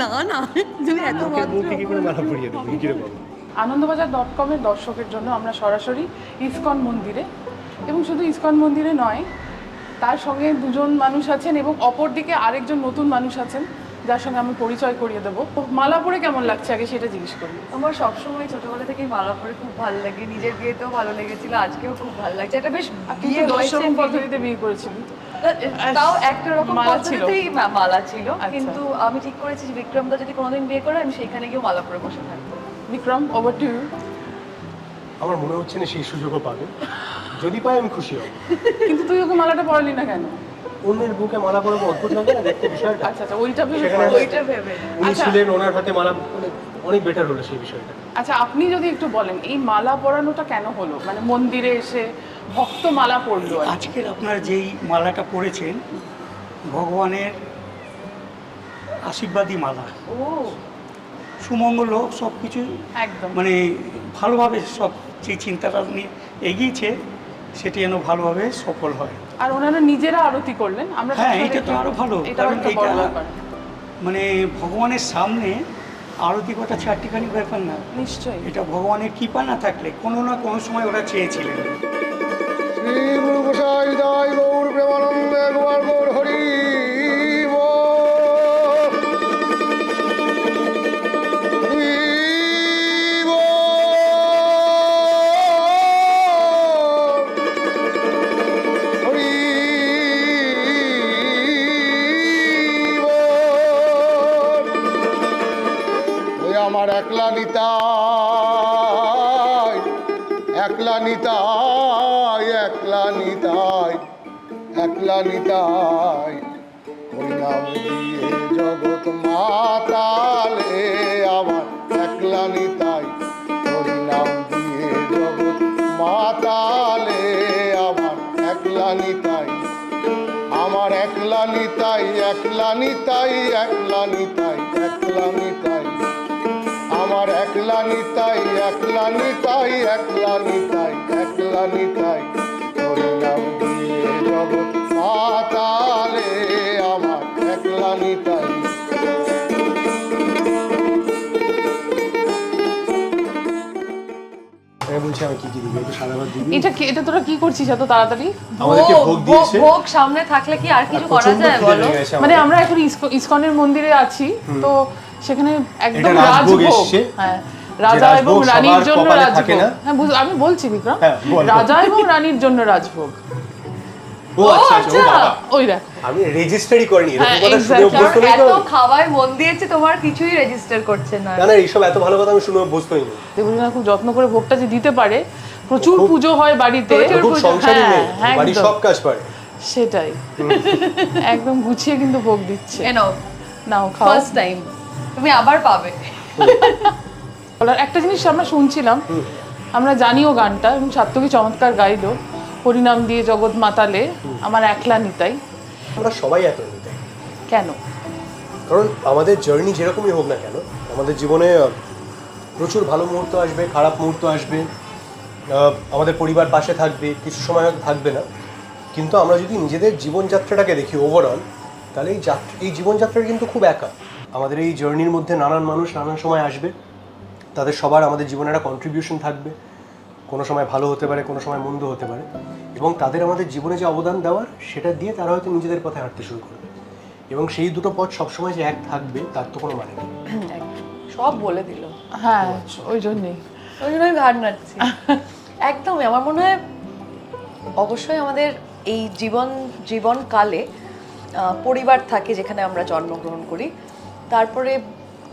না না তুমি এত ভদ্র। কি করে মালা পরিয়ে দেবো? কীরকম? আনন্দবাজার ডট কমের দর্শকের জন্য আমরা সরাসরি ইসকন মন্দিরে। এবং শুধু ইসকন মন্দিরে নয় তার সঙ্গে দুজন মানুষ আছেন এবং অপরদিকে আরেকজন নতুন মানুষ আছেন যার সঙ্গে আমি পরিচয় করিয়ে দেবো। মালা পরে কেমন লাগছে? আগে সেটা জিজ্ঞেস করি আমার সবসময় ছোটবেলা থেকেই মালা পরে খুব ভালো লাগে। নিজের বিয়েতেও ভালো লেগেছিল আজকেও খুব ভালো লাগছে। এটা বেশ বিয়ে দর্শক পদ্ধতিতে বিয়ে করেছিলি তাও একটা রকম পদ্ধতিতেই মালা ছিল। আচ্ছা। কিন্তু আমি ঠিক করেছি যে বিক্রমদা যদি কোনোদিন বিয়ে করে আমি সেখানে গিয়ে মালা পরে বসে থাকব। বিক্রম ওভার টু আমার মনে হচ্ছে না সেই সুযোগও পাবে। যদি পাই আমি খুশি হব। কিন্তু তুই ওকে মালাটা পরালি না কেন? অন্যের বুকে মালা পরাবো অদ্ভুত লাগে না দেখতে বিষয়টা আচ্ছা আচ্ছা ওইটা ভেবে ওইটা ভেবে। উনি আচ্ছা। ছিলেন ওনার হাতে মালা অনেক বেটার হলো সেই বিষয়টা। আচ্ছা আপনি যদি একটু বলেন এই মালা পরানোটা কেন হলো? মানে মন্দিরে এসে ভক্ত মালা পরলো। আজকের আপনারা যেই মালাটা পরেছেন ভগবানের আশীর্বাদী মালা। ও। সুমঙ্গল হোক সব কিছু একদম। মানে ভালোভাবে সব যে চিন্তাটা নিয়ে এগিয়েছে সেটি যেন ভালোভাবে সফল হয়। আর ওনারা নিজেরা আরতি করলেন? আমরা হ্যাঁ, এটা তো সাথে আরও ভালো, কারণ এটা- মানে ভগবানের সামনে আরতি কটা চারটিখানি ব্যাপার না? নিশ্চয় এটা ভগবানের কৃপা না থাকলে কোনো না কোনো সময় ওরা চেয়েছিলেন। শ্রী গুরু গোসাই জয় গৌর প্রেমানন্দে গোয়াল গৌর হরি। আমার একলা নিতাই একলা নিতাই একলা নিতাই একলা নিতাই। হরিনাম দিয়ে জগৎ মাতালে আমার একলা নিতাই। হরিনাম দিয়ে জগৎ মাতালে আমার একলা নিতাই। আমার একলা নিতাই একলা নিতাই একলা নিতাই একলা নিতাই। আমার একলা নিতাই একলা নিতাই একলা নিতাই একলা নিতাই। হরিনাম দিয়ে আমার একলা এটা কি এটা তোরা কি করছিস এত তাড়াতাড়ি? ভোগ সামনে থাকলে কি আর কিছু করা যায় বলো? মানে আমরা এখন ইসকো- ইসকনের মন্দিরে আছি তো সেখানে একদম রাজভোগ রাজভোগ। হ্যাঁ রাজা এবং রানীর জন্য রাজভোগ। হ্যাঁ আমি বলছি বিক্রম। হ্যাঁ, রাজা এবং রানীর জন্য রাজভোগ। ও আচ্ছা আচ্ছা। ও আচ্ছা। বাবা। ওই দেখ। আমি রেজিস্টারই করিনি এরকম হ্যাঁ, কথা শুনে exactly. অভ্যস্ত কারণ নই তো এত খাওয়ায় মন দিয়েছে তোমার কিছুই রেজিস্টার করছে না। না না এইসব এত ভালো কথা আমি শুনে অভ্যস্ত হইনি দেবলীনা খুব যত্ন করে ভোগটা যে দিতে পারে প্রচুর পুজো হয় বাড়িতে। হ্যাঁ, হ্যাঁ, একদম। সব কাজ পারে। সেটাই। একদম গুছিয়ে কিন্তু ভোগ দিচ্ছে। নাও। খাও। ফার্স্ট টাইম তুমি আবার পাবে। একটা জিনিস আমরা শুনছিলাম আমরা জানিও গানটা এবং সাত্তকী চমৎকার গাইলো হরিনাম দিয়ে জগৎ মাতালে আমার একলা নিতাই। আমরা সবাই এত নিতে কেন? কারণ আমাদের জার্নি যেরকমই হোক না কেন আমাদের জীবনে প্রচুর ভালো মুহূর্ত আসবে খারাপ মুহূর্ত আসবে আহ, আমাদের পরিবার পাশে থাকবে কিছু সময় থাকবে না। কিন্তু আমরা যদি নিজেদের জীবনযাত্রাটাকে দেখি ওভারঅল তাহলে এই যাত্রা এই জীবনযাত্রাটা কিন্তু খুব একা। আমাদের এই জার্নির মধ্যে নানান মানুষ নানান সময় আসবে। তাদের সবার আমাদের জীবনে একটা কন্ট্রিবিউশন থাকবে। কোনো সময় ভালো হতে পারে কোনো সময় মন্দ হতে পারে। এবং তাদের আমাদের জীবনে যে অবদান দেওয়ার সেটা দিয়ে তারা হয়তো নিজেদের পথে হাঁটতে শুরু করবে। এবং সেই দুটো পথ সবসময় যে এক থাকবে তার তো কোনো মানে নেই। সব বলে দিল। হ্যাঁ ওই জন্যই। ওই জন্যই ঘাড় নাড়ছি। একদমই আমার মনে হয় অবশ্যই আমাদের এই জীবন জীবনকালে পরিবার থাকে যেখানে আমরা জন্মগ্রহণ করি। তারপরে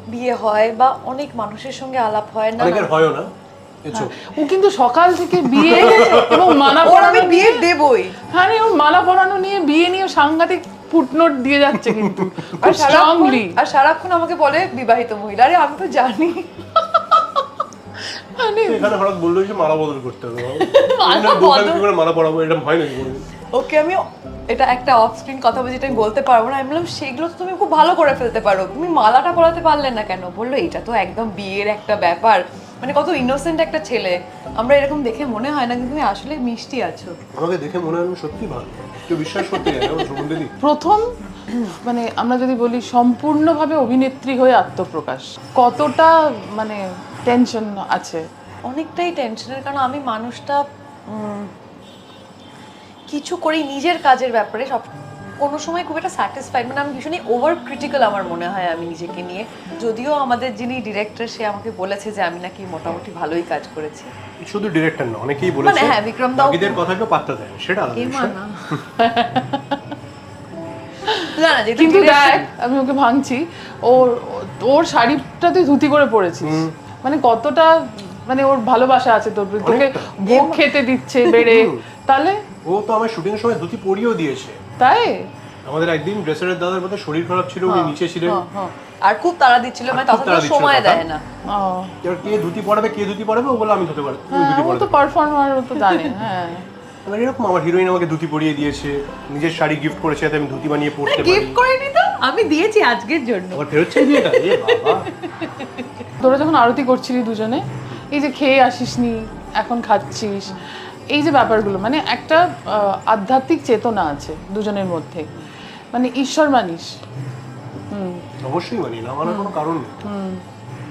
বিয়ে হয় বা অনেক মানুষের সঙ্গে আলাপ হয় না অনেকের হয়ও না ও কিন্তু সকাল থেকে বিয়ে এবং মালা পরানো বিয়ে দেবই। হ্যাঁ রে, ও মালা পরানো নিয়ে বিয়ে নিয়ে সাংঘাতিক ফুটনোট দিয়ে যাচ্ছে কিন্তু। আর সারাক্ষণ স্ট্রংলি আর সারাক্ষণ আমাকে বলে বিবাহিত মহিলা আরে আমি তো জানি। মানে এখানে হঠাৎ বলল যে মালা বদল করতে হবে। মালা না, বদল- করে মালা পরাবো? এরকম হয় নাকি ওকে আমি এটা একটা অফ স্ক্রিন কথা বলে যেটা আমি বলতে পারব না। আমি বললাম সেগুলো তো তুমি খুব ভালো করে ফেলতে পারো। তুমি মালাটা পরাতে পারলে না কেন? বলল এটা তো একদম বিয়ের একটা ব্যাপার। মানে কত ইনোসেন্ট একটা ছেলে। আমরা এরকম দেখে মনে হয় না কিন্তু তুমি আসলে মিষ্টি আছো। আমাকে দেখে মনে হয় আমি সত্যি ভালো। কেউ বিশ্বাস করতে প্রথম মানে আমরা যদি বলি সম্পূর্ণভাবে অভিনেত্রী হয়ে আত্মপ্রকাশ কতটা মানে টেনশন আছে? অনেকটাই টেনশনের কারণ আমি মানুষটা উম, কিছু করি নিজের কাজের ব্যাপারে সব কোনো সময় খুব একটা স্যাটিসফাইড মানে আমি ভীষণই ওভার ক্রিটিক্যাল আমার মনে হয় আমি নিজেকে নিয়ে। যদিও আমাদের যিনি ডিরেক্টর সে আমাকে বলেছে যে আমি নাকি মোটামুটি ভালোই কাজ করেছি। শুধু ডিরেক্টর না অনেকেই বলেছে মানে হ্যাঁ, বিক্রম দাও- বাকিদের কথা কেউ পাত্তা দেয় সেটা আলাদা বিষয়। মানা। না না কিন্তু দেখ আমি ওকে ভাঙছি ওর ওর শাড়িটা তুই ধুতি করে পরেছিস। মানে কতটা মানে ওর ভালোবাসা আছে তোর প্রতি তোকে ভোগ খেতে দিচ্ছে বেড়ে। তাহলে ও তো আমার শুটিং সময় ধুতি পরিয়েও দিয়েছে। তাই? আমাদের একদিন ড্রেসারের দাদার বোধহয় শরীর খারাপ ছিল উনি নিচে ছিলেন। হ্যাঁ, হ্যাঁ। আর খুব তাড়া দিচ্ছিল মানে তখন তো সময় দেয় না। এবার কে ধুতি পরাবে কে ধুতি পরাবে ও বলে আমি ধুতে পারব হ্যাঁ ধুতি তো পারফর্মার ও তো জানে হ্যাঁ। এবার এরকম আমার হিরোইন আমাকে ধুতি পরিয়ে দিয়েছে নিজের শাড়ি গিফট করেছে আমি ধুতি বানিয়ে পরতে পারি। গিফট করেনি তো? আমি দিয়েছি আজকের জন্য। আবার ফেরত চাই এটা? এ বাবা। তোরা যখন আরতি করছিলি দুজনে এই যে খেয়ে আসিসনি এখন খাচ্ছিস এই যে ব্যাপারগুলো মানে একটা আধ্যাত্মিক চেতনা আছে দুজনের মধ্যে। মানে ঈশ্বর মানিস হুম। অবশ্যই মানি না মানার কোনো কারণ নেই।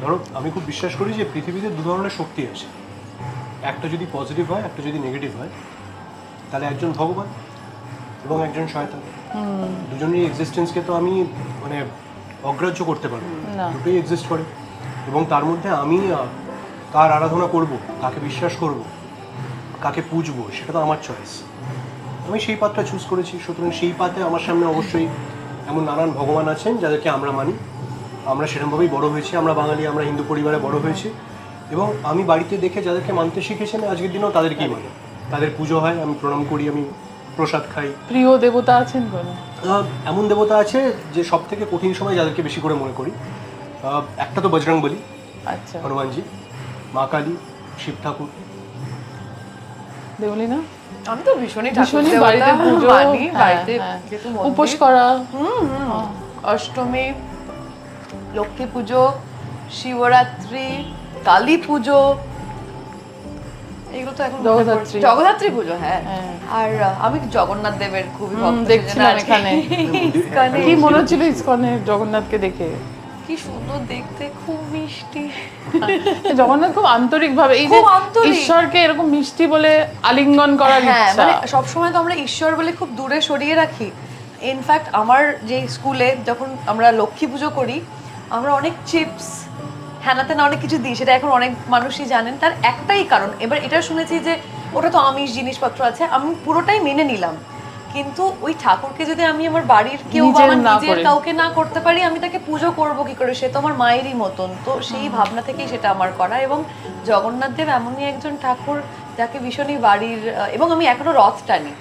ধরো আমি খুব বিশ্বাস করি যে পৃথিবীতে দু ধরনের শক্তি আছে। একটা যদি পজিটিভ হয় একটা যদি নেগেটিভ হয় তাহলে একজন ভগবান এবং একজন শয়তান। দুজনের এক্সিস্টেন্সকে তো আমি মানে অগ্রাহ্য করতে পারব। দুটোই এক্সিস্ট করে। এবং তার মধ্যে আমি কার আরাধনা করব কাকে বিশ্বাস করব। কাকে পুজবো সেটা তো আমার চয়েস আমি সেই পাতটা চুজ করেছি সুতরাং সেই পাতে আমার সামনে অবশ্যই এমন নানান ভগবান আছেন যাদেরকে আমরা মানি। আমরা সেরকমভাবেই বড় হয়েছি আমরা বাঙালি আমরা হিন্দু পরিবারে বড় হয়েছি। এবং আমি বাড়িতে দেখে যাদেরকে মানতে শিখেছি আমি আজকের দিনেও তাদেরকেই মানি। তাদের পুজো হয় আমি প্রণাম করি আমি প্রসাদ খাই। প্রিয় দেবতা আছেন কোনো এমন দেবতা আছে যে সব থেকে কঠিন সময় যাদেরকে বেশি করে মনে করি। একটা তো বজরং বলি আচ্ছা। হনুমানজি মা কালী শিব ঠাকুর। দেবলি না আমি তো ভীষণই ভীষণই বাড়িতে পুজো মানি হ্যাঁ, বাড়িতে হ্যাঁ। উপোস করা। অষ্টমী লক্ষ্মী পুজো শিবরাত্রি কালী পুজো এগুলো তো এখন জগদ্ধাত্রী। জগদ্ধাত্রী পুজো হ্যাঁ হ্যাঁ। আর আমি জগন্নাথ দেবের খুবই ভক্ত দেখছিলাম এখানে। কি মনে হচ্ছিল ইসকনের জগন্নাথকে দেখে কি সুন্দর দেখতে খুব মিষ্টি জগন্নাথ খুব আন্তরিক ভাবে এই যে ঈশ্বরকে এরকম মিষ্টি বলে আলিঙ্গন করার হ্যাঁ ইচ্ছা। মানে সবসময় তো আমরা ঈশ্বর বলে খুব দূরে সরিয়ে রাখি। ইনফ্যাক্ট আমার যে স্কুলে যখন আমরা লক্ষ্মী পুজো করি আমরা অনেক চিপস হ্যানাতে না অনেক কিছু দিই সেটা এখন অনেক মানুষই জানেন। তার একটাই কারণ এবার এটা শুনেছি যে ওটা তো আমিষ জিনিসপত্র আছে আমি পুরোটাই মেনে নিলাম। কিন্তু ওই ঠাকুরকে যদি আমি আমার বাড়ির কেউ বা নিজের আমার নিজের কাউকে না করতে পারি আমি তাকে পুজো করব কি করে? সে তো আমার মায়েরই মতন। তো সেই ভাবনা থেকেই সেটা আমার করা এবং জগন্নাথ দেব এমনই একজন ঠাকুর যাকে ভীষণই বাড়ির এবং আমি এখনও রথ টানি।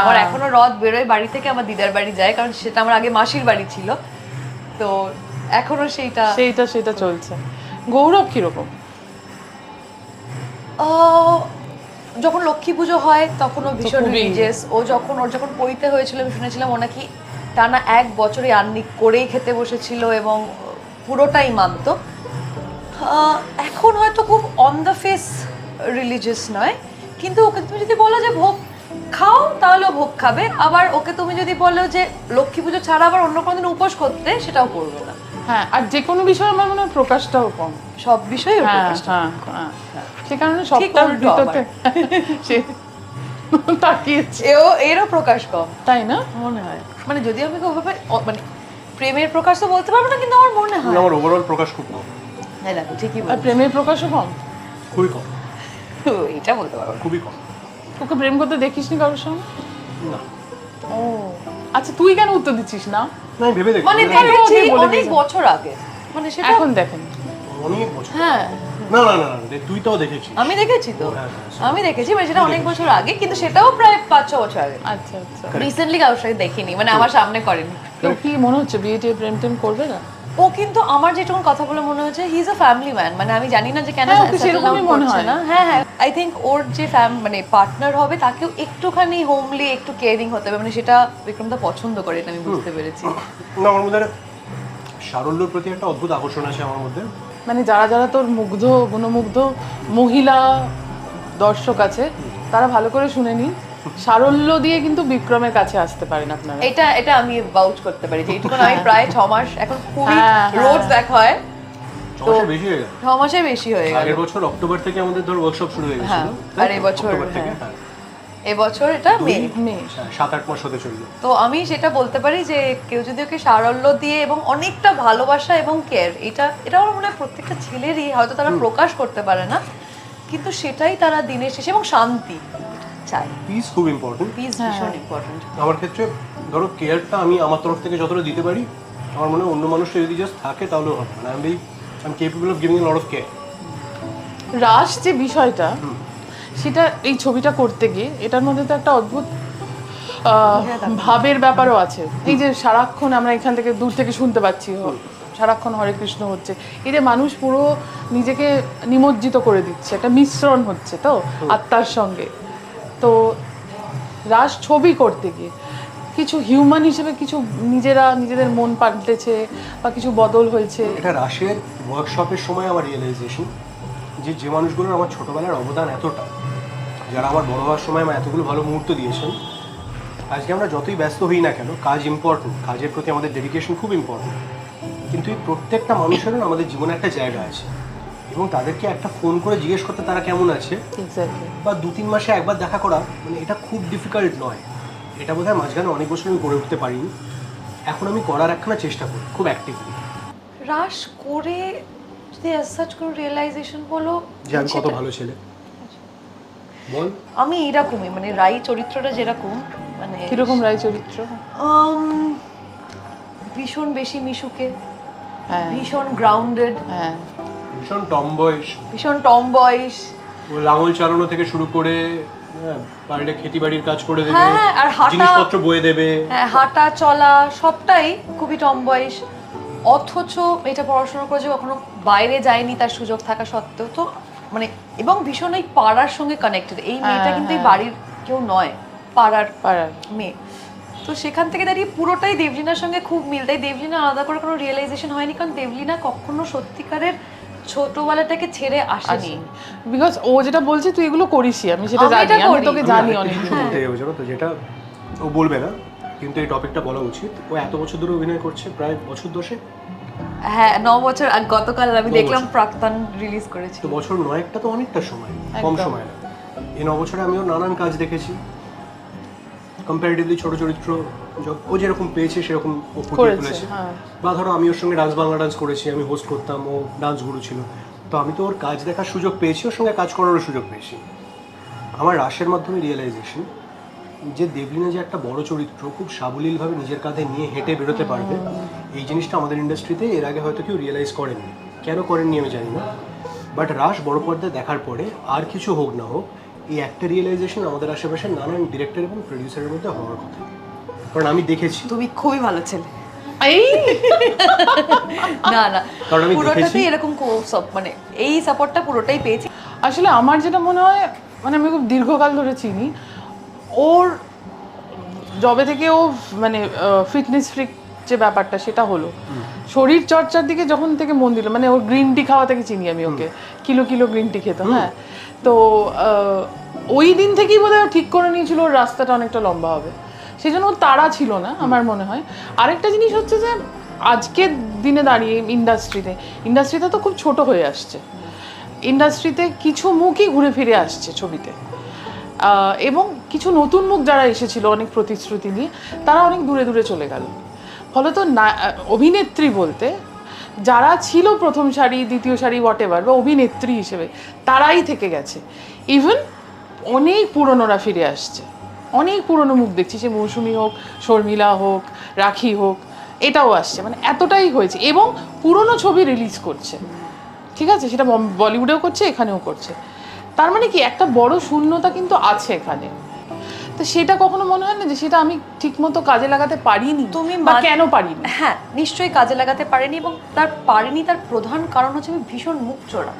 আমার হ্যাঁ। এখনও রথ বেরোয় বাড়ি থেকে আমার দিদার বাড়ি যায় কারণ সেটা আমার আগে মাসির বাড়ি ছিল। তো এখনও সেইটা সেইটা সেটা চলছে। গৌরব কীরকম? যখন লক্ষ্মী পুজো হয় তখন ও ভীষণ। রিলিজিয়াস ও যখন ওর যখন পইতে হয়েছিল আমি শুনেছিলাম ও নাকি টানা এক বছরে আন্নি করেই খেতে বসেছিল এবং পুরোটাই মানতো। এখন হয়তো খুব অন দ্য ফেস রিলিজিয়াস নয় কিন্তু ওকে তুমি যদি বলো যে ভোগ খাও তাহলে ও ভোগ খাবে। আবার ওকে তুমি যদি বলো যে লক্ষ্মী পুজো ছাড়া আবার অন্য কোনো দিন উপোস করতে সেটাও করবে না। হ্যাঁ আর যে কোনো বিষয়ে আমার মনে হয় প্রকাশটাও কম। সব বিষয়ে হ্যাঁ হ্যাঁ হ্যাঁ সে কারণে সবটার সে তাকিয়েছে। এও এরও প্রকাশ কম। তাই না? মনে হয়। মানে যদি আমি ওভাবে মানে প্রেমের প্রকাশ তো বলতে পারব না কিন্তু আমার মনে হয়। আমার ওভারঅল প্রকাশ খুব কম। হ্যাঁ দেখো ঠিকই আর প্রেমের প্রকাশও কম? খুবই কম। এটা বলতে পারব খুবই কম। ওকে প্রেম করতে দেখিসনি কারোর সঙ্গে? না। ও। আচ্ছা তুই কেন উত্তর দিচ্ছিস না? না আমি ভেবে দেখি মানে দেখেছি অনেক বছর আগে। মানে সেটা এখন দেখেন। অনেক বছর। হ্যাঁ। না না না না তুই তো দেখেছিস। আমি দেখেছি তো। হ্যাঁ, হ্যাঁ, আমি দেখেছি মানে সেটা অনেক বছর আগে কিন্তু সেটাও প্রায় পাঁচ ছ বছর আগে। আচ্ছা আচ্ছা। রিসেন্টলি কারোর সাথে দেখিনি মানে আমার সামনে করেনি। তো কি মনে হচ্ছে বিয়ে টিয়ে প্রেম টেম করবে না? ও কিন্তু আমার যেটুকু কথা বলে মনে হচ্ছে he is a family man মানে আমি জানি না যে কেন হ্যাঁ, সেরকমই মনে হয়। না। হ্যাঁ হ্যাঁ আই থিঙ্ক ওর যে ফ্যাম মানে পার্টনার হবে তাকেও একটুখানি হোমলি একটু কেয়ারিং হতে হবে মানে সেটা বিক্রমদা পছন্দ করে এটা আমি বুঝতে পেরেছি। না আমার মধ্যে সারল্যর প্রতি একটা অদ্ভুত আকর্ষণ আছে আমার মধ্যে। মানে যারা যারা তোর মুগ্ধ গুণমুগ্ধ মহিলা দর্শক আছে তারা ভালো করে শুনে নিন। সারল্য দিয়ে কিন্তু বিক্রমের কাছে আসতে পারেন আপনারা। এটা এটা আমি বাউচ করতে পারি যে এইটুকু আমি প্রায় ছ মাস এখন খুবই হ্যাঁ, হ্যাঁ। রোজ দেখা হয়। মাসের বেশি হয়ে গেল। ছ মাসের বেশি হয়ে গেল। আগের বছর অক্টোবর থেকে আমাদের ধর ওয়ার্কশপ শুরু হয়ে গেছিল হ্যাঁ, আর এবছর, অক্টোবর থেকে হ্যাঁ। হ্যাঁ। এবছর এটা মে। হ্যাঁ, সাত আট মাস হতে চলল। তো আমি সেটা বলতে পারি যে কেউ যদি ওকে সারল্য দিয়ে এবং অনেকটা ভালোবাসা এবং কেয়ার এটা এটা আমার মনে হয় প্রত্যেকটা ছেলেরই হয়তো তারা প্রকাশ করতে পারে না কিন্তু সেটাই তারা দিনের শেষে এবং শান্তি। চাই। পিস খুব ইম্পর্টেন্ট পিস ভীষণ ইম্পর্টেন্ট আমার ক্ষেত্রে ধরো কেয়ারটা আমি আমার তরফ থেকে যতটা দিতে পারি আমার মনে হয় অন্য মানুষটা যদি জাস্ট থাকে তাহলেও হবে। মানে আমি I am capable of giving lot of care রাস যে বিষয়টা সেটা এই ছবিটা করতে গিয়ে এটার মধ্যে তো একটা অদ্ভুত ভাবের ব্যাপারও আছে। এই যে সারাক্ষণ আমরা এখান থেকে দূর থেকে শুনতে পাচ্ছি সারাক্ষণ হরে কৃষ্ণ হচ্ছে। এই যে মানুষ পুরো নিজেকে নিমজ্জিত করে দিচ্ছে একটা মিশ্রণ হচ্ছে তো আত্মার সঙ্গে। তো রাস ছবি করতে গিয়ে কিছু হিউম্যান হিসেবে কিছু নিজেরা নিজেদের মন পাল্টেছে বা কিছু বদল হয়েছে। এটা রাশের ওয়ার্কশপের সময় আমার রিয়েলাইজেশন যে যে মানুষগুলোর আমার ছোটোবেলার অবদান এতটা, যারা আমার বড় হওয়ার সময় আমার এতগুলো ভালো মুহূর্ত দিয়েছেন, আজকে আমরা যতই ব্যস্ত হই না কেন, কাজ ইম্পর্টেন্ট কাজের প্রতি আমাদের ডেডিকেশন খুব ইম্পর্টেন্ট কিন্তু এই প্রত্যেকটা মানুষেরও আমাদের জীবনে একটা জায়গা আছে। এবং তাদেরকে একটা ফোন করে জিজ্ঞেস করতে তারা কেমন আছে? বা দু তিন মাসে একবার দেখা করা মানে এটা খুব ডিফিকাল্ট নয়। এটা বোধহয় মাঝখানে অনেক বছর আমি করে উঠতে পারিনি। এখন আমি করার একখানা চেষ্টা করি খুব অ্যাক্টিভলি রাস করে যদি সাচ কোনো রিয়েলাইজেশন বলো যে আমি কত ভালো ছেলে। বল। আমি এরকমই মানে রাই চরিত্রটা যেরকম মানে কীরকম রাই চরিত্র? উম, ভীষণ বেশি মিশুকে হ্যাঁ। ভীষণ গ্রাউন্ডেড হ্যাঁ। ভীষণ টম বয়স। ভীষণ টম বয়স। ও লাঙল চালানো থেকে শুরু করে হ্যাঁ, বাড়িতে খেতি বাড়ির কাজ করে দেবে হ্যাঁ, হ্যাঁ, আর হাঁটা- জিনিসপত্র বয়ে দেবে। হ্যাঁ হাঁটা চলা সবটাই খুবই টম বয়স। অথচ এটা পড়াশোনা করেছে কখনো বাইরে যায়নি তার সুযোগ থাকা সত্ত্বেও। তো মানে এবং ভীষণ ওই পাড়ার সঙ্গে কানেক্টেড এই মেয়েটা কিন্তু এই বাড়ির কেউ নয় পাড়ার পাড়ার। মেয়ে। তো সেখান থেকে দাঁড়িয়ে পুরোটাই দেবলিনার সঙ্গে খুব মিল। তাই দেবলিনা আলাদা করে কোনো রিয়েলাইজেশন হয়নি কারণ দেবলিনা কখনো সত্যিকারের ছোটবেলাটাকে ছেড়ে আসেনি। বিকজ ও যেটা বলছে তুই এগুলো করিসই আমি সেটা জানি আমি তোকে জানি আরেকটা অনেক জানো তো যেটা ও বলবে না কিন্তু এই টপিকটা বলা উচিত। ও এত বছর ধরে অভিনয় করছে প্রায় বছর দশে হ্যাঁ ন বছর আগ গতকাল আমি দেখলাম প্রাক্তন রিলিজ করেছি। তো বছর নয়েকটা তো অনেকটা সময় কম সময় না। এই ন বছরে আমিও নানান কাজ দেখেছি। কম্পারেটিভলি ছোট চরিত্র ও যেরকম পেয়েছে সেরকম ও ফুটিয়ে তুলেছে। হ্যাঁ। বা ধরো আমি ওর সঙ্গে ডান্স বাংলা ডান্স করেছি আমি হোস্ট করতাম ও ডান্স গুরু ছিল। তো আমি তো ওর কাজ দেখার সুযোগ পেয়েছি ওর সঙ্গে কাজ করারও সুযোগ পেয়েছি। আমার রাশের মাধ্যমে রিয়েলাইজেশন যে দেবলিনা যে একটা বড় চরিত্র খুব সাবলীলভাবে নিজের কাঁধে নিয়ে হেঁটে বেরোতে পারবে এই জিনিসটা আমাদের ইন্ডাস্ট্রিতে এর আগে হয়তো কেউ রিয়েলাইজ করেননি। কেন করেননি আমি জানি না। বাট রাশ বড় পর্দায় দেখার পরে আর কিছু হোক না হোক এই একটা রিয়েলাইজেশন আমাদের আশেপাশে নানান ডিরেক্টর এবং প্রডিউসারের মধ্যে হওয়ার কথা। কারণ আমি দেখেছি। তুমি খুবই ভালো ছেলে। এই! না না। কারণ আমি পুরোটাতেই এরকম সব- মানে এই সাপোর্টটা পুরোটাই পেয়েছি। আসলে আমার যেটা মনে হয় মানে আমি খুব দীর্ঘকাল ধরে চিনি। ওর জবে থেকে ও মানে ফিটনেস ফ্রিক যে ব্যাপারটা সেটা হলো। শরীর চর্চার দিকে যখন থেকে মন দিল মানে ওর গ্রিন টি খাওয়া থেকে চিনি আমি ওকে। কিলো কিলো গ্রিন টি খেতাম হ্যাঁ। তো আহ, ওই দিন থেকেই বোধহয় ঠিক করে নিয়েছিল ওর রাস্তাটা অনেকটা লম্বা হবে। সেই জন্য তারা ছিল না আমার মনে হয়। আরেকটা জিনিস হচ্ছে যে আজকের দিনে দাঁড়িয়ে ইন্ডাস্ট্রিতে ইন্ডাস্ট্রিতে তো খুব ছোট হয়ে আসছে। ইন্ডাস্ট্রিতে কিছু মুখই ঘুরে ফিরে আসছে ছবিতে। এবং কিছু নতুন মুখ যারা এসেছিল অনেক প্রতিশ্রুতি নিয়ে তারা অনেক দূরে দূরে চলে গেল। ফলত না অভিনেত্রী বলতে যারা ছিল প্রথম সারি দ্বিতীয় সারি হোয়াট এভার বা অভিনেত্রী হিসেবে তারাই থেকে গেছে। ইভেন অনেক পুরনোরা ফিরে আসছে। অনেক পুরনো মুখ দেখছি সে মৌসুমি হোক শর্মিলা হোক রাখি হোক এটাও আসছে মানে এতটাই হয়েছে। এবং পুরনো ছবি রিলিজ করছে। ঠিক আছে? সেটা বলিউডেও করছে এখানেও করছে। তার মানে কি একটা বড় শূন্যতা কিন্তু আছে এখানে। তো সেটা কখনো মনে হয় না যে সেটা আমি ঠিকমতো কাজে লাগাতে পারিনি? তুমি বা কেন পারিনি? হ্যাঁ নিশ্চয়ই কাজে লাগাতে পারেনি এবং তার পারেনি তার প্রধান কারণ হচ্ছে আমি ভীষণ মুখ চোরা।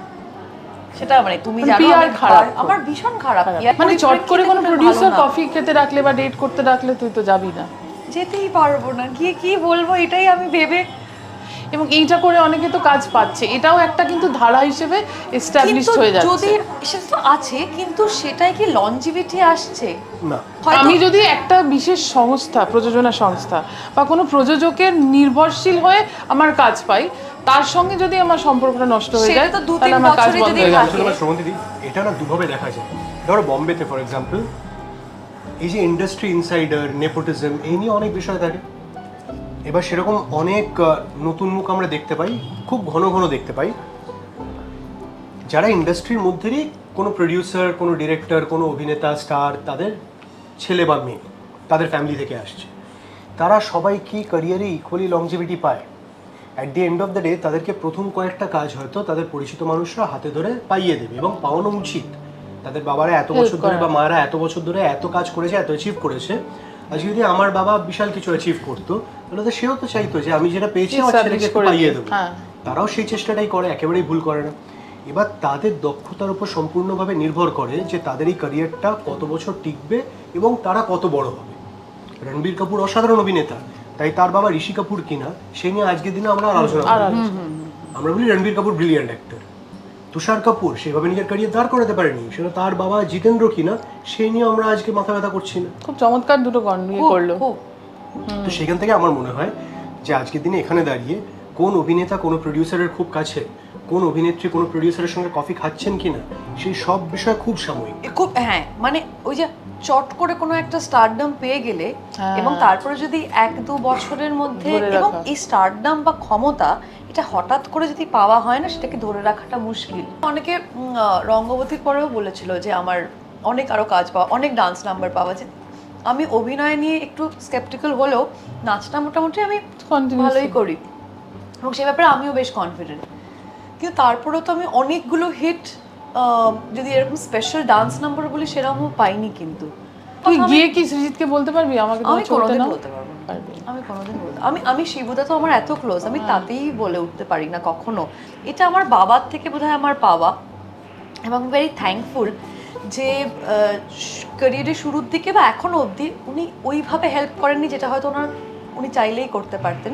সেটা মানে তুমি মানে জানো খারাপ আমার ভীষণ খারাপ মানে চট করে কোনো প্রডিউসার। কফি খেতে রাখলে বা ডেট করতে রাখলে তুই তো যাবি না। যেতেই পারব না গিয়ে কি বলব এটাই আমি ভেবে এবং এইটা করে অনেকে তো কাজ পাচ্ছে এটাও একটা কিন্তু ধারা হিসেবে এস্টাবলিশড হয়ে যদি যাচ্ছে সেটা তো আছে কিন্তু সেটাই কি লঞ্জিভিটি আসছে? না। আমি যদি একটা বিশেষ সংস্থা প্রযোজনা সংস্থা বা কোনো প্রযোজকের নির্ভরশীল হয়ে আমার কাজ পাই তার সঙ্গে যদি আমার সম্পর্কটা নষ্ট হয়ে যায় তো দু তাহলে তিন আমার কাজ বছরই বন্ধ যদি হয়ে যাবে। থাকে। আসলে আমার শ্রবণ দিদি এটা না দুভাবে দেখা যায়। ধরো বম্বেতে ফর এক্সাম্পল এই যে ইন্ডাস্ট্রি ইনসাইডার নেপোটিজম এই নিয়ে অনেক বিষয় থাকে। এবার সেরকম অনেক নতুন মুখ আমরা দেখতে পাই খুব ঘন ঘন দেখতে পাই। যারা ইন্ডাস্ট্রির মধ্যেই কোনো প্রডিউসার কোনো ডিরেক্টর কোনো অভিনেতা স্টার তাদের ছেলে বা মেয়ে তাদের ফ্যামিলি থেকে আসছে। তারা সবাই কি ক্যারিয়ারে ইকুয়ালি লংজিভিটি পায়? At the end of the day তাদেরকে প্রথম কয়েকটা কাজ হয়তো তাদের পরিচিত মানুষরা হাতে ধরে পাইয়ে দেবে এবং পাওয়ানো উচিত। তাদের বাবারা এত বছর ধরে বা মায়েরা এত বছর ধরে এত কাজ করেছে এত অ্যাচিভ করেছে। আজকে যদি আমার বাবা বিশাল কিছু অ্যাচিভ করতো তাহলে তো সেও তো চাইতো যে আমি যেটা পেয়েছি আমার ছেলেকে পাইয়ে দেবো। হ্যাঁ। তারাও সেই চেষ্টাটাই করে একেবারেই ভুল করে না। এবার তাদের দক্ষতার উপর সম্পূর্ণভাবে নির্ভর করে যে তাদের এই ক্যারিয়ারটা কত বছর টিকবে এবং তারা কত বড় হবে। রণবীর কাপুর অসাধারণ অভিনেতা। তাই তার বাবা ঋষি কাপুর কিনা সে নিয়ে আজকের দিনে আমরা আলোচনা আমরা বলি রণবীর কাপুর ব্রিলিয়ান্ট অ্যাক্টর তুষার কাপুর সেভাবে নিজের ক্যারিয়ার দাঁড় করাতে পারেনি সেটা তার বাবা জিতেন্দ্র কিনা সেই নিয়ে আমরা আজকে মাথা ব্যথা করছি না। খুব চমৎকার দুটো করল। তো সেখান থেকে আমার মনে হয় যে আজকের দিনে এখানে দাঁড়িয়ে কোন অভিনেতা কোনো প্রডিউসারের খুব কাছে কোন অভিনেত্রী কোনো প্রডিউসারের সঙ্গে কফি খাচ্ছেন কিনা সেই সব বিষয় খুব সাময়িক। খুব হ্যাঁ মানে ওই যে চট করে কোনো একটা স্টারডাম পেয়ে গেলে হ্যাঁ। এবং তারপরে যদি এক দু বছরের মধ্যে এবং। এই স্টারডাম বা ক্ষমতা এটা হঠাৎ করে যদি পাওয়া হয় না সেটাকে ধরে রাখাটা মুশকিল অনেকে রঙ্গবতীর পরেও বলেছিল যে আমার অনেক আরও কাজ পাওয়া অনেক ডান্স নাম্বার পাওয়া যে আমি অভিনয় নিয়ে একটু স্কেপটিক্যাল হলেও নাচটা মোটামুটি আমি। ভালোই করি এবং সে ব্যাপারে আমিও বেশ কনফিডেন্ট কিন্তু তারপরেও তো আমি অনেকগুলো হিট যদি এরকম স্পেশাল ডান্স নাম্বার বলি সেরকমও পাইনি কিন্তু। তুই গিয়ে কি সৃজিতকে বলতে পারবি? আমাকে আমি কোনোদিন বলতে পারব না। আমি কোনোদিন বলতে আমি আমি শিবুদা তো আমার এত ক্লোজ আমি তাতেই বলে উঠতে পারি না কখনো। এটা আমার বাবার থেকে বোধহয় আমার পাওয়া। এবং ভেরি থ্যাঙ্কফুল যে ক্যারিয়ারের শুরুর দিকে বা এখনও অবধি উনি ওইভাবে হেল্প করেননি যেটা হয়তো ওনার উনি চাইলেই করতে পারতেন।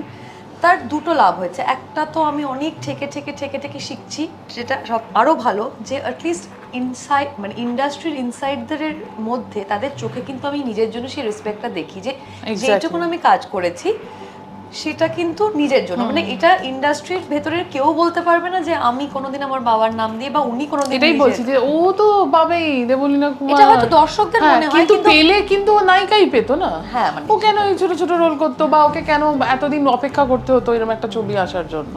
তার দুটো লাভ হয়েছে একটা তো আমি অনেক ঠেকে ঠেকে ঠেকে ঠেকে শিখছি যেটা সব আরও ভালো যে অ্যাটলিস্ট ইনসাইড মানে ইন্ডাস্ট্রির ইনসাইডদের মধ্যে তাদের চোখে কিন্তু আমি নিজের জন্য সেই রেসপেক্টটা দেখি যে. যেটুকুন আমি কাজ করেছি সেটা কিন্তু নিজের জন্য। মানে এটা ইন্ডাস্ট্রির ভেতরে কেউ বলতে পারবে না যে আমি কোনোদিন আমার বাবার নাম দিয়ে বা উনি কোনোদিন এটাই বলছি যে ও তো পাবেই দেবলীনা কুমার। এটা হয়তো দর্শকদের হ্যাঁ, মনে হয় কিন্তু পেলে কিন্তু নায়িকাই পেত না। হ্যাঁ, মানে- ও কেন এই ছোট ছোট রোল করতো বা ওকে কেন এতদিন অপেক্ষা করতে হতো এরকম একটা ছবি আসার জন্য?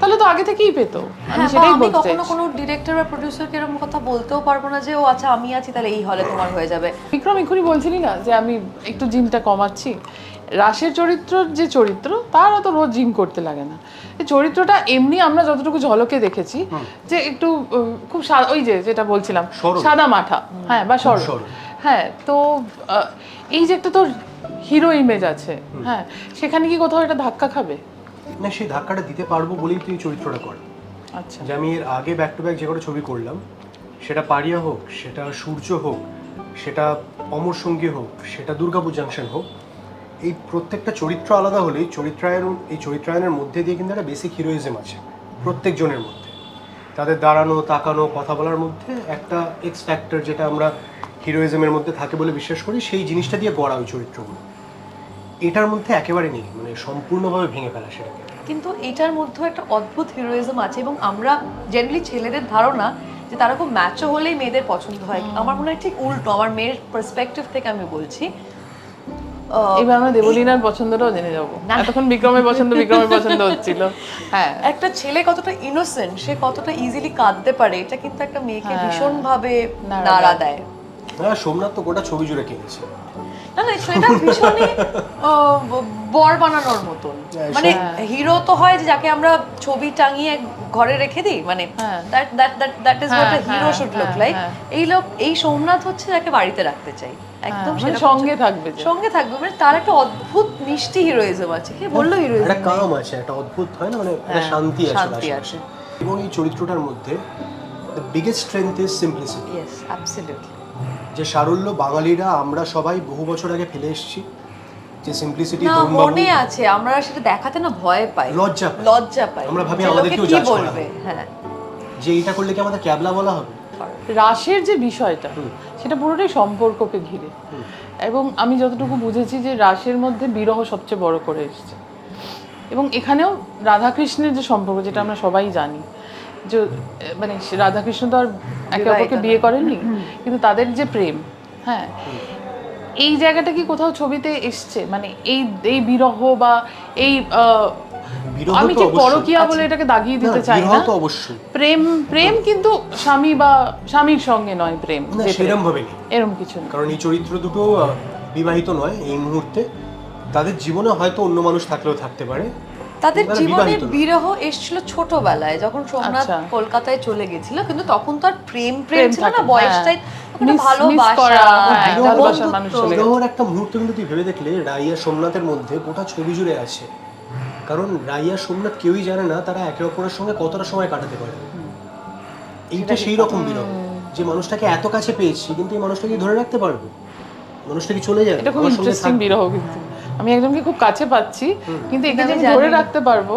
তাহলে তো আগে থেকেই পেতো। আমি হ্যাঁ সেটাই বলতে কখনো কোনো ডিরেক্টর বা প্রডিউসারকে এরকম কথা বলতেও পারব না যে ও আচ্ছা আমি আছি তাহলে এই হলে তোমার হয়ে যাবে। বিক্রম এক্ষুনি বলছিলি না যে আমি একটু জিমটা কমাচ্ছি? রাশের চরিত্র যে চরিত্র তার অত রোজ জিম করতে লাগে না। এই চরিত্রটা এমনি আমরা যতটুকু ঝলকে দেখেছি যে একটু খুব ওই যে যেটা বলছিলাম। সাদা মাঠা হ্যাঁ বা সরল। সরল। হ্যাঁ তো আহ, এই যে একটা তোর হিরো ইমেজ আছে হ্যাঁ সেখানে কি কোথাও এটা ধাক্কা খাবে? না সেই ধাক্কাটা দিতে পারব বলেই তুই চরিত্রটা কর। আচ্ছা। যে আমি এর আগে ব্যাক টু ব্যাক যে কটা ছবি করলাম সেটা পারিয়া হোক সেটা সূর্য হোক সেটা অমর সঙ্গী হোক সেটা দুর্গাপুর জাংশন হোক এই প্রত্যেকটা চরিত্র আলাদা হলেই চরিত্রায়ন এই চরিত্রায়নের মধ্যে দিয়ে কিন্তু একটা বেসিক হিরোইজম আছে প্রত্যেক জনের মধ্যে। তাদের দাঁড়ানো তাকানো কথা বলার মধ্যে একটা এক্স ফ্যাক্টর যেটা আমরা হিরোইজমের মধ্যে থাকে বলে বিশ্বাস করি সেই জিনিসটা দিয়ে গড়া ওই চরিত্রগুলো। এটার মধ্যে একেবারে নেই মানে সম্পূর্ণভাবে ভেঙে ফেলা সেটাকে। কিন্তু এটার মধ্যেও একটা অদ্ভুত হিরোইজম আছে এবং আমরা জেনারেলি ছেলেদের ধারণা যে তারা খুব ম্যাচও হলেই মেয়েদের পছন্দ হয়। আমার মনে হয় ঠিক উল্টো আমার মেয়ের পার্সপেক্টিভ থেকে আমি বলছি। এবার আমরা দেবলীনার পছন্দটাও জেনে যাব। এতক্ষণ বিক্রমের পছন্দ বিক্রমের পছন্দ হচ্ছিল। হ্যাঁ। একটা ছেলে কতটা ইনোসেন্ট সে কতটা ইজিলি কাঁদতে পারে এটা কিন্তু একটা মেয়েকে হ্যাঁ। ভীষণ ভাবে নাড়া। দেয়। হ্যাঁ সোমনাথ তো গোটা ছবি জুড়ে কিনেছে না না সেটা ভীষণই বর বানানোর মতন। হ্যাঁ, মানে হ্যাঁ। হিরো তো হয় যে যাকে আমরা ছবি টাঙিয়ে ঘরে রেখে দিই মানে হ্যাঁ। That that that that is what হ্যাঁ, আ হিরো হ্যাঁ, শুড লুক হ্যাঁ, লাইক হ্যাঁ। এই লোক এই সোমনাথ হচ্ছে যাকে বাড়িতে রাখতে চাই। একদম মানে সঙ্গে থাকবে সঙ্গে থাকবে মানে তার একটা অদ্ভুত মিষ্টি হিরোইজম আছে। কে বলল হিরোইজম একটা কাম আছে একটা অদ্ভুত হয় না? মানে একটা হ্যাঁ, শান্তি আছে শান্তি আছে। এবং এই চরিত্রটার মধ্যে the biggest strength is simplicity yes absolutely যে সারল্য বাঙালিরা আমরা সবাই বহু বছর আগে ফেলে এসেছি যে সিম্পলিসিটি না মনে আছে আমরা সেটা দেখাতে না ভয় পাই লজ্জা পাই। লজ্জা পাই। আমরা ভাবি যে লোকে আমাদেরকেও কি বলবে? হ্যাঁ। যে এইটা করলে কি আমাদের ক্যাবলা বলা হবে? রাসের যে বিষয়টা সেটা পুরোটাই সম্পর্ককে ঘিরে। এবং আমি যতটুকু বুঝেছি যে রাসের মধ্যে বিরহ সবচেয়ে বড় করে এসেছে। এবং এখানেও রাধাকৃষ্ণের যে সম্পর্ক যেটা আমরা সবাই জানি যে মানে রাধাকৃষ্ণ তো আর একে অপরকে বিয়ে করেননি কিন্তু তাদের যে প্রেম হ্যাঁ এই জায়গাটা কি কোথাও ছবিতে এসছে? মানে এই এই বিরহ বা এই আমি অবশ্যই। পরকিয়া বলে এটাকে দাগিয়ে দিতে চাই না। তো অবশ্যই। প্রেম প্রেম কিন্তু স্বামী বা স্বামীর সঙ্গে নয় প্রেম না যে প্রেম। সেরম ভাবে এরম কিছু না কারণ এই চরিত্র দুটো বিবাহিত নয় এই মুহূর্তে। তাদের জীবনে হয়তো অন্য মানুষ থাকলেও থাকতে পারে। তাদের জীবনে বিরহ এসেছিল ছোটবেলায় যখন সোমনাথ আচ্ছা। কলকাতায় চলে গেছিল কিন্তু তখন তো আর প্রেম প্রেম ছিল না বয়সটাই হ্যাঁ। ভালোবাসা হ্যাঁ, একটা মুহূর্ত কিন্তু তুই ভেবে দেখলে রাইয়া সোমনাথের মধ্যে গোটা ছবি জুড়ে আছে। কারণ রাইয়া সোমনাথ কেউই জানে না তারা একে অপরের সঙ্গে কতটা সময় কাটাতে পারে। এইটা সেই রকম বিরহ। যে মানুষটাকে এত কাছে পেয়েছি কিন্তু এই মানুষটাকে ধরে রাখতে পারব? মানুষটা কি চলে যাবে? এটা খুব ইন্টারেস্টিং বিরহ কিন্তু। আমি একজনকে খুব কাছে পাচ্ছি কিন্তু একে যে আমি ধরে রাখতে পারব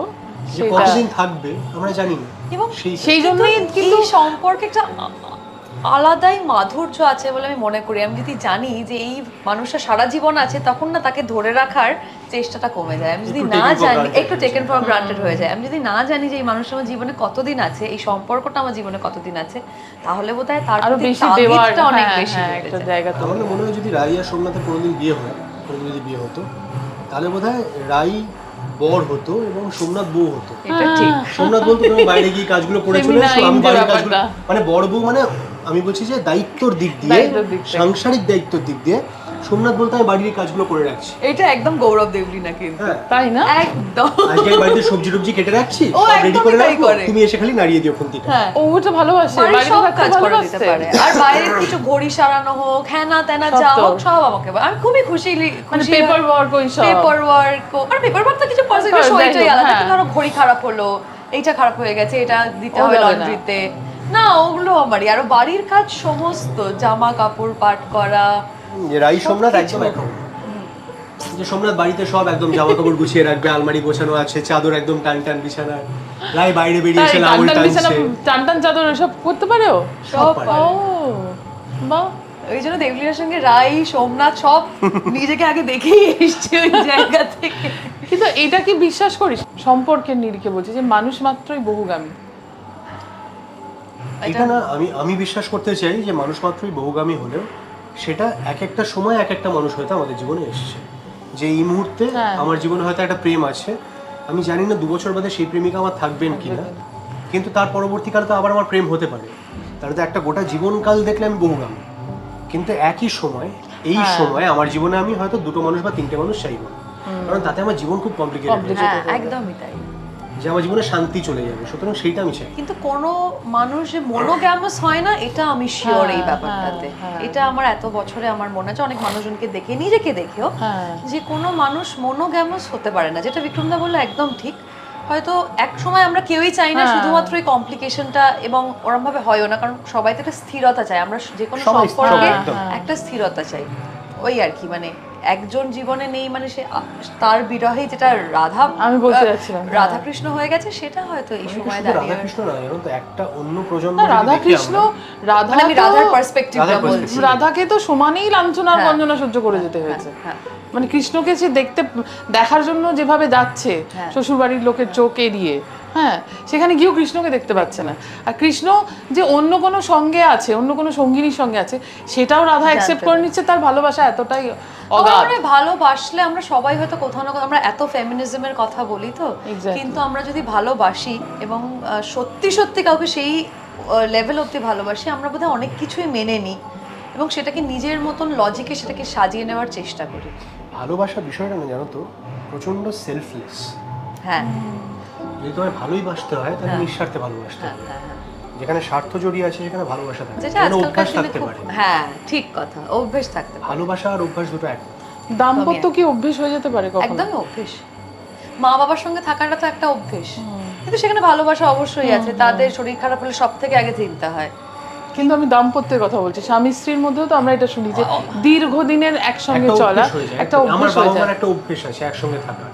যে সেটা কতদিন থাকবে আমরা জানি না। এবং সেই জন্যই কিন্তু সম্পর্কে একটা আলাদাই মাধুর্য আছে বলে আমি মনে করি। আমি যদি জানি যে এই মানুষটা সারা জীবন আছে তখন না তাকে ধরে রাখার চেষ্টাটা কমে যায়। আমি যদি না জানি একটু টেকেন ফর গ্রান্টেড হয়ে যায়। আমি যদি না জানি যে এই মানুষটা আমার জীবনে কতদিন আছে এই সম্পর্কটা আমার জীবনে কতদিন আছে তাহলে বোধহয় তার প্রতি তাগিদটা অনেক হ্যাঁ, বেশি হ্যাঁ। জায়গা তো মনে হয় যদি রাই আর সোমনাথের কোনোদিন বিয়ে হয় কোনোদিন যদি বিয়ে হতো। তাহলে বোধ হয় রাই বর হতো এবং সোমনাথ বউ হতো। এটা ঠিক। সোমনাথ বলতো তুমি বাইরে গিয়ে কাজগুলো করে চলে এসো আমি বাড়ির কাজগুলো মানে বড় বউ মানে আমি বলছি যে দায়িত্বর দিক দিয়ে। সাংসারিক দায়িত্বর দিক দিয়ে সোমনাথ বলতো আমি বাড়ির কাজগুলো করে রাখছি। এটা একদম গৌরব দেবলিনা কিন্তু। হ্যাঁ। তাই না? একদম। আজকে আমি বাড়িতে সবজি টবজি কেটে রাখছি ও রেডি করে রাখব তুমি এসে খালি নাড়িয়ে দিও খুন্তিটা। হ্যাঁ। ও ওটা ভালোবাসে। বাড়ির বাড়িতে সব কাজ করে দিতে পারে। আর বাইরে কিছু ঘড়ি সারানো হোক হ্যাঁ না তেনা যা হোক সব আমাকে আমি খুবই খুশি মানে পেপার ওয়ার্ক ওই সব। পেপার ওয়ার্ক আর পেপার ওয়ার্ক তো কিছু পজিটিভ হোক, আলাদা। হ্যাঁ। কিন্তু ধরো ঘড়ি খারাপ হলো এইটা খারাপ হয়ে গেছে এটা দিতে হবে না। লন্ড্রিতে না ওগুলো আমারই আর বাড়ির কাজ সমস্ত। জামা কাপড় পাট করা রাই সোমনাথ একদম একদম। যে সোমনাথ বাড়িতে সব একদম জামা কাপড় গুছিয়ে রাখবে আলমারি গোছানো আছে চাদর একদম টান টান বিছানায় রাই বাইরে বেরিয়ে এসে টান টানছে। টান টান চাদর এসব করতে পারে ও? সব। ও বাহ ওই জন্য দেবলিনার সঙ্গে রাই সোমনাথ সব নিজেকে আগে দেখেই এসছে ওই জায়গা থেকে। কিন্তু এটা কি বিশ্বাস করিস? সম্পর্কের নিরিখে বলছি যে মানুষ মাত্রই বহুগামী। এটা না আমি আমি বিশ্বাস করতে চাই যে মানুষ মাত্রই বহুগামী হলেও সেটা এক একটা সময় এক একটা মানুষ হয়তো আমাদের জীবনে এসেছে। যে এই মুহূর্তে হ্যাঁ। আমার জীবনে হয়তো একটা প্রেম আছে। আমি জানি না দু বছর বাদে সেই প্রেমিকা আমার থাকবেন কিনা। কিন্তু তার পরবর্তীকালে তো আবার আমার প্রেম হতে পারে। তাহলে তো একটা গোটা জীবনকাল দেখলে আমি বহুগামী কিন্তু একই সময় এই হ্যাঁ। সময় আমার জীবনে আমি হয়তো দুটো মানুষ বা তিনটে মানুষ চাইব। কারণ তাতে আমার জীবন খুব কমপ্লিকেটেড। হ্যাঁ একদমই তাই। যে আমার জীবনে শান্তি চলে যাবে সুতরাং সেইটা আমি চাই। কিন্তু কোনো মানুষ যে মনোগ্যামাস হয় না এটা আমি শিওর এই হ্যাঁ, ব্যাপারটাতে। হ্যাঁ, হ্যাঁ। এটা আমার এত বছরে আমার মনে আছে অনেক মানুষজনকে দেখে নিজেকে দেখেও যে কোনো মানুষ মনোগ্যামাস হতে পারে না। যেটা বিক্রমদা বলল একদম ঠিক। হয়তো এক সময় আমরা কেউই চাই না। শুধুমাত্র এই কমপ্লিকেশনটা এবং ওরম ভাবে হয়ও না কারণ সবাই তো একটা স্থিরতা চাই আমরা যে কোনো সম্পর্কে একটা স্থিরতা চাই। ওই আর কি মানে একজন জীবনে নেই মানে সে তার বিরহে যেটা রাধা আমি বলতে যাচ্ছিলাম, হ্যাঁ। রাধাকৃষ্ণ হয়ে গেছে সেটা হয়তো এই সময় দাঁড়িয়ে রাধাকৃষ্ণ নয় জানো তো একটা অন্য প্রজন্ম না রাধা কৃষ্ণ রাধা মানে আমি রাধার পার্সপেক্টিভটা বলছি রাধাকে তো সমানেই লাঞ্ছনার হ্যাঁ। বঞ্জনা সহ্য করে যেতে হয়েছে হ্যাঁ মানে কৃষ্ণকে সে দেখতে দেখার জন্য যেভাবে যাচ্ছে হ্যাঁ। শ্বশুর বাড়ির লোকের চোখ এড়িয়ে হ্যাঁ সেখানে গিয়েও কৃষ্ণকে দেখতে পাচ্ছে না। আর কৃষ্ণ যে অন্য কোনো সঙ্গে আছে অন্য কোনো সঙ্গিনীর সঙ্গে আছে সেটাও রাধা অ্যাকসেপ্ট করে নিচ্ছে তার ভালোবাসা এতটাই আমার ভালোবাসলে আমরা সবাই হয়তো কোথাও না কোথাও আমরা এত ফেমিনিজমের কথা বলি তো কিন্তু আমরা যদি ভালোবাসি এবং সত্যি সত্যি কাউকে সেই লেভেল অব্দি ভালোবাসি আমরা বোধহয় অনেক কিছুই মেনে নিই এবং সেটাকে নিজের মতন লজিকে সেটাকে সাজিয়ে নেওয়ার চেষ্টা করি। ভালোবাসা বিষয়টা না জানো তো প্রচণ্ড সেলফলেস হ্যাঁ। যদি তোমায় ভালোইবাসতে হয় তাহলে নিঃস্বার্থে ভালোবাসতে হ্যাঁ হবে। হ্যাঁ হ্যাঁ। যেখানে স্বার্থ জড়িয়ে আছে সেখানে ভালোবাসা থাকে যেটা অভ্যাস থাকতে পারে হ্যাঁ ঠিক কথা অভ্যেস থাকতে পারে। ভালোবাসা আর অভ্যাস দুটো এক। দাম্পত্য কি অভ্যেস হয়ে যেতে পারে কখনো? অভ্যেস। মা বাবার সঙ্গে থাকাটা তো একটা অভ্যেস। কিন্তু সেখানে ভালোবাসা অবশ্যই আছে। তাদের শরীর খারাপ হলে সব থেকে আগে চিন্তা হয়। কিন্তু আমি দাম্পত্যের কথা বলছি। স্বামী স্ত্রীর মধ্যেও তো আমরা এটা শুনি যে দীর্ঘদিনের একসঙ্গে একটা চলা অভ্যেস হয়ে যায়। একটা আমার অভ্যেস বাবা মার একটা অভ্যেস আছে একসঙ্গে থাকার।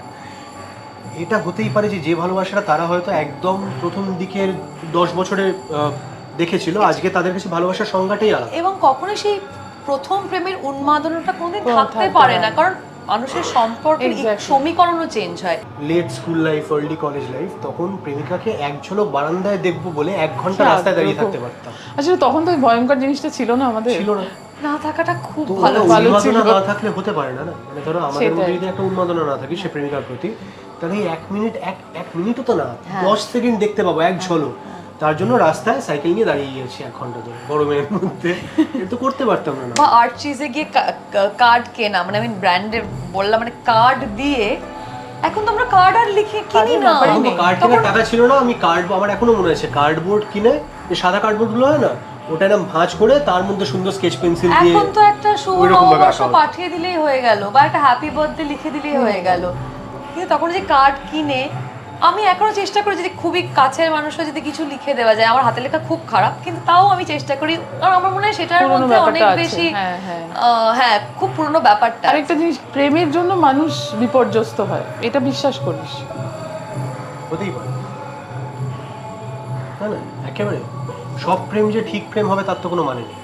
এটা হতেই পারে যে যে ভালোবাসাটা তারা হয়তো একদম প্রথম দিকের দশ বছরে আহ, দেখেছিল। আজকে তাদের কাছে ভালোবাসার সংজ্ঞাটাই আলাদা। এবং কখনো সেই প্রথম প্রেমের উন্মাদনাটা কোনোদিন থাকতে পারে না। কারণ মানুষের সম্পর্কের সমীকরণও চেঞ্জ হয়। Late school life early college life তখন প্রেমিকাকে এক ঝলক বারান্দায় দেখব বলে এক ঘণ্টা রাস্তায় দাঁড়িয়ে থাকতে পারতাম। আসলে তখন তো ওই ভয়ঙ্কর জিনিসটা ছিল না আমাদের? ছিল না। না থাকাটা খুব ভালো ভালো ছিল। না থাকলে হতে পারে না না? মানে ধরো আমাদের মধ্যে যদি একটা উন্মাদনা না থাকে সে প্রেমিকার প্রতি তাহলে এই এক মিনিট এক এক মিনিটও তো না হ্যাঁ। দশ সেকেন্ড দেখতে পাবো এক ঝলক। তার জন্য রাস্তায় সাইকেল নিয়ে দাঁড়িয়ে গেছি এক ঘণ্টা ধরে গরমের মধ্যে। কিন্তু করতে পারতাম না না। বা আর্ট চিজে গিয়ে কার্ড কেনা মানে আমি ব্র্যান্ডের বললাম মানে কার্ড দিয়ে এখন তো আমরা কার্ড আর লিখে কিনি না। কার্ড কেনার টাকা ছিল না আমি কার্ড আমার এখনও মনে আছে কার্ডবোর্ড কিনে যে সাদা কার্ডবোর্ডগুলো হয় না ওটা এরকম ভাঁজ করে তার মধ্যে সুন্দর স্কেচ পেন্সিল দিয়ে এখন তো একটা শুভ নববর্ষ পাঠিয়ে দিলেই হয়ে গেল বা একটা হ্যাপি বার্থডে লিখে দিলেই হয়ে গেল। কিন্তু তখন যে কার্ড কিনে আমি এখনও চেষ্টা করি যদি খুবই কাছের মানুষরা যদি কিছু লিখে দেওয়া যায়। আমার হাতে লেখা খুব খারাপ কিন্তু তাও আমি চেষ্টা করি। কারণ আমার মনে হয় সেটার মধ্যে অনেক বেশি হ্যাঁ, হ্যাঁ। হ্যাঁ খুব পুরনো ব্যাপারটা আরেকটা জিনিস প্রেমের জন্য মানুষ বিপর্যস্ত হয়। এটা বিশ্বাস করিস। হতেই পারে। না না? একেবারে। সব প্রেম যে ঠিক প্রেম হবে তার তো কোনো মানে নেই।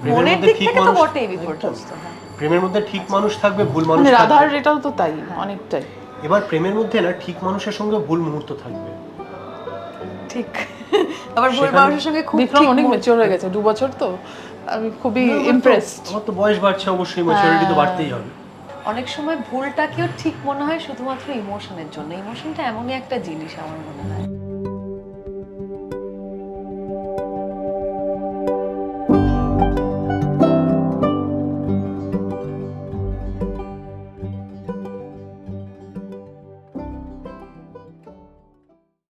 প্রেমের মনের মধ্যে দিক ঠিক থেকে তো মানুষ- বটেই বিপর্যস্ত হ্যাঁ। প্রেমের মধ্যে ঠিক মানুষ থাকবে ভুল মানুষ মানে রাধার এটাও তো তাই অনেকটাই। এবার প্রেমের মধ্যে না ঠিক মানুষের সঙ্গে ভুল মুহূর্ত থাকবে। ঠিক। আবার ভুল মানুষের সঙ্গে খুব বিক্রম ঠিক অনেক ম্যাচিওর মেচিওর হয়ে গেছে দু বছর তো। আমি খুবই ইমপ্রেসড আমার তো বয়স বাড়ছে অবশ্যই ম্যাচিউরিটি তো হ্যাঁ। বাড়তেই হবে। অনেক সময় ভুলটাকেও ঠিক মনে হয় শুধুমাত্র ইমোশনের জন্য। ইমোশনটা এমনই একটা জিনিস আমার মনে হয়।